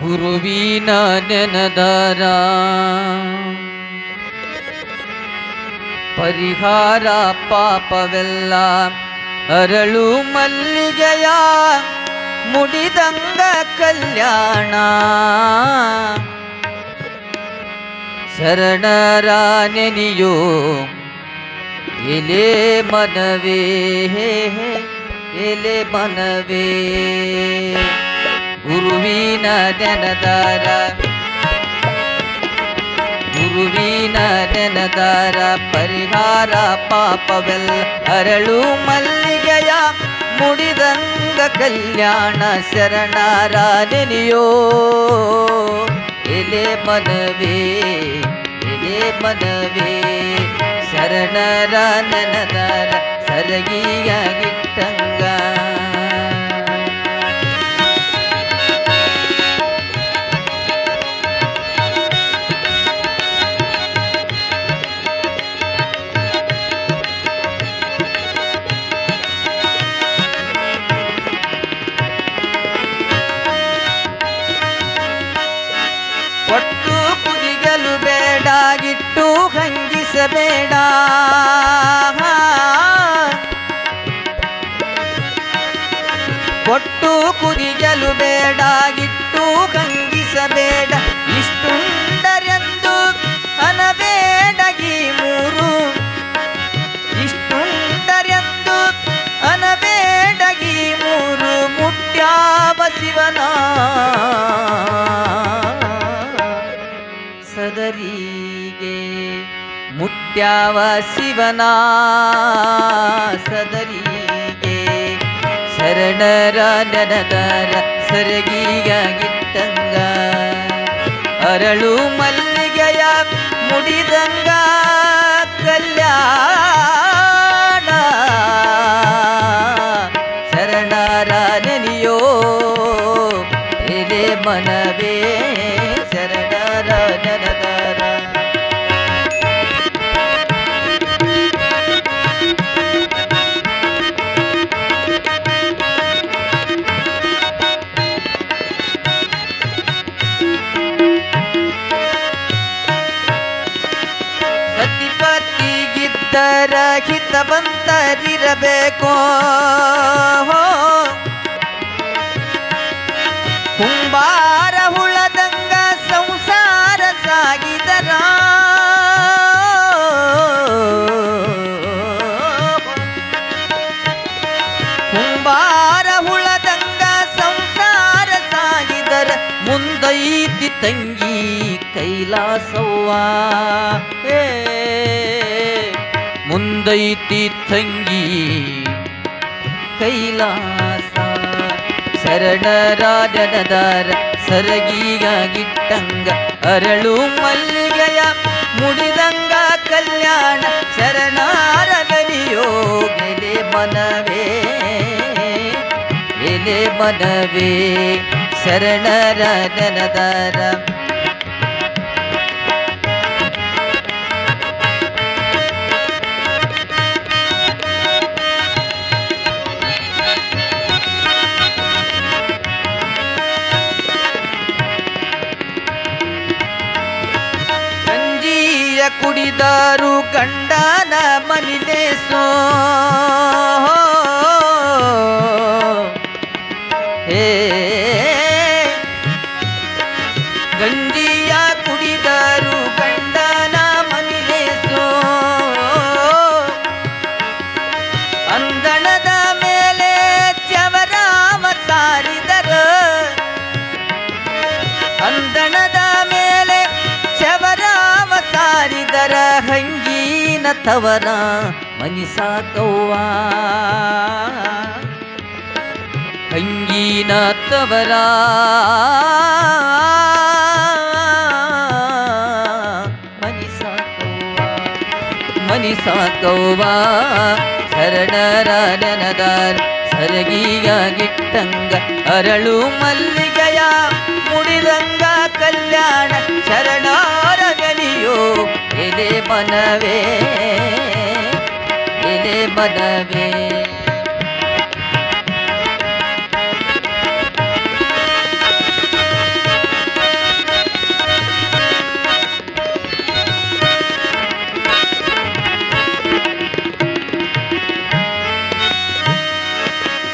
ಗುರುವಿನ ನೆನದರ ಪರಿಹಾರ ಪಾಪವೆಲ್ಲ ಅರಳು ಮಲ್ಲಿಗೆಯ ಮುಡಿದಂಗ ಕಲ್ಯಾಣ ಶರಣರ ನೆನೆಯೋ ಎಲೆ ಮನವೇ ಎಲೆ ಮನವೇ ಗುರುವಿನ ನೆನದಾರ ಗುರುವಿನ ನೆನದಾರ ಪರಿಹಾರ ಪಾಪವೆಲ್ಲ ಅರಳು ಮಲ್ಲಿಗೆಯ ಮುಡಿದಂಗ ಕಲ್ಯಾಣ ಶರಣರ ನೆನೆಯೋ ಎಲೆ ಮನವೇ ಎಲೆ ಮನವೇ ಶರಣರ ನೆನದಾರ ಸರಗಿಯಾಗಿಟ್ಟಂಗ ಒಟ್ಟು ಕುದಿಗಲು ಬೇಡ ಇಟ್ಟು ಹಂಗಿಸಬೇಡ ಒಟ್ಟು ಕುದಿಗಲು ಬೇಡ ಇಟ್ಟು ಹಂಗಿಸಬೇಡ ಮುಟ್ಯಾವ ಶಿವನ ಸದರಿಗೆ ಶರಣರ ನೆನದರ ಸರಗಿಯಾಗಿಟ್ಟಂಗ ಅರಳು ಮಲ್ಲಿಗೆಯ ಮುಡಿದಂಗ ಕಲ್ಯಾಣ ಸತಿಪತಿಗಿದ್ದರ ಹಿತವಂತರಿರಬೇಕು. ಕುಂಬಾರ ಹುಳದಂಗ ಸಂಸಾರ ಸಾಗಿದರ ಕುಂಬಾರ ಹುಳದಂಗ ಸಂಸಾರ ಸಾಗಿದರ ಮುಂದೈತಿ ತಂಗಿ ಕೈಲಾಸವ್ವ. ಏ. ಮುಂದೈತಿ ತಂಗಿ ಕೈಲಾಸ ಶರಣರ ನೆನದಾರ ಸರಗಿಯಾಗಿಟ್ಟಂಗ ಅರಳು ಮಲ್ಲಿಗೆಯ ಮುಡಿದಂಗ ಕಲ್ಯಾಣ ಶರಣಾರ ದನಿಯೋ ಗೆಲೆ ಮನವೇ ಎಲೆ ಮನವೇ ಶರಣರ ನೆನದಾರ ಗಂಜಿಯ ತವರ ಮನಿಸಾಕವ್ವ ಅಂಗೀನ ತವರ. ಮನಿಸಾಕವ್ವ ಶರಣರ ನೆನದಾರ ಸರಗಿಯಾಗಿಟ್ಟಂಗ ಅರಳು ಮಲ್ಲಿಗೆಯ ಮುಡಿದಂಗ ಕಲ್ಯಾಣ ಶರಣಾರ ಗಲಿಯೋ ಎಲೆ ಮನವೇ. പദവേ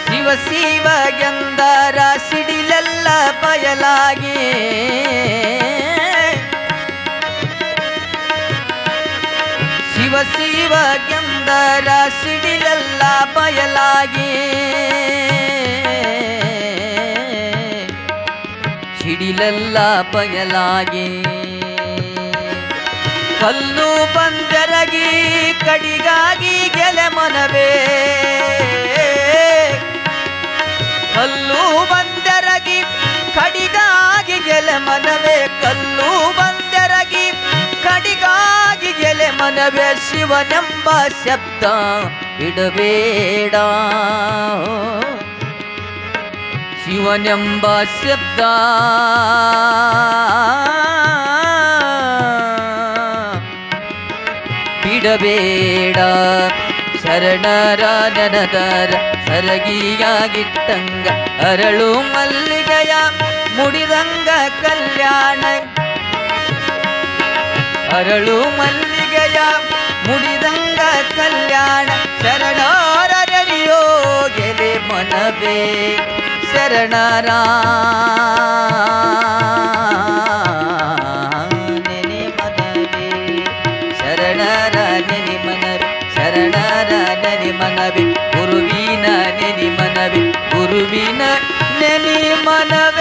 ಶಿವ ಶಿವ ಎಂದರ ಸಿಡಿಲೆಲ್ಲ ಬಯಲಾಗಿ ಶಿವ ಶಿವ ಗೆಂದರ ಸಿಡಿಲೆಲ್ಲ ಬಯಲಾಗಿ. ಸಿಡಿಲೆಲ್ಲ ಬಯಲಾಗಿ. ಕಲ್ಲು ಬಂದರಗಿ ಕಡಿಗಾಗಿ ಗೆಲೆ ಮನವೇ. ಕಲ್ಲು ಬಂದರಗಿ ಕಡಿಗಾಗಿ ಗೆಲೆ ಮನವೇ. ಕಲ್ಲು ಮನವೇ ಶಿವನೆಂಬ ಶಬ್ದ ಬಿಡಬೇಡ ಶಿವನೆಂಬ ಶಬ್ದ ಬಿಡಬೇಡ ಶರಣರ ನೆನದರ ಸರಗಿಯಾಗಿಟ್ಟಂಗ ಅರಳು ಮಲ್ಲಿಗೆಯ ಮುಡಿದಂಗ ಕಲ್ಯಾಣ. ಅರಳು ಕಾರ್ಯ ಮುಡಿದಂಗ ಕಲ್ಯಾಣ ಶರಣಾರರೆಯೋ ಗೆಲೆ ಮನವೇ. ಶರಣರ ಮನವಿ. ಗುರುವಿನ ನೆನಿ ಮನವಿ. ಗುರುವಿನ ನೆನಿ ಮನವಿ.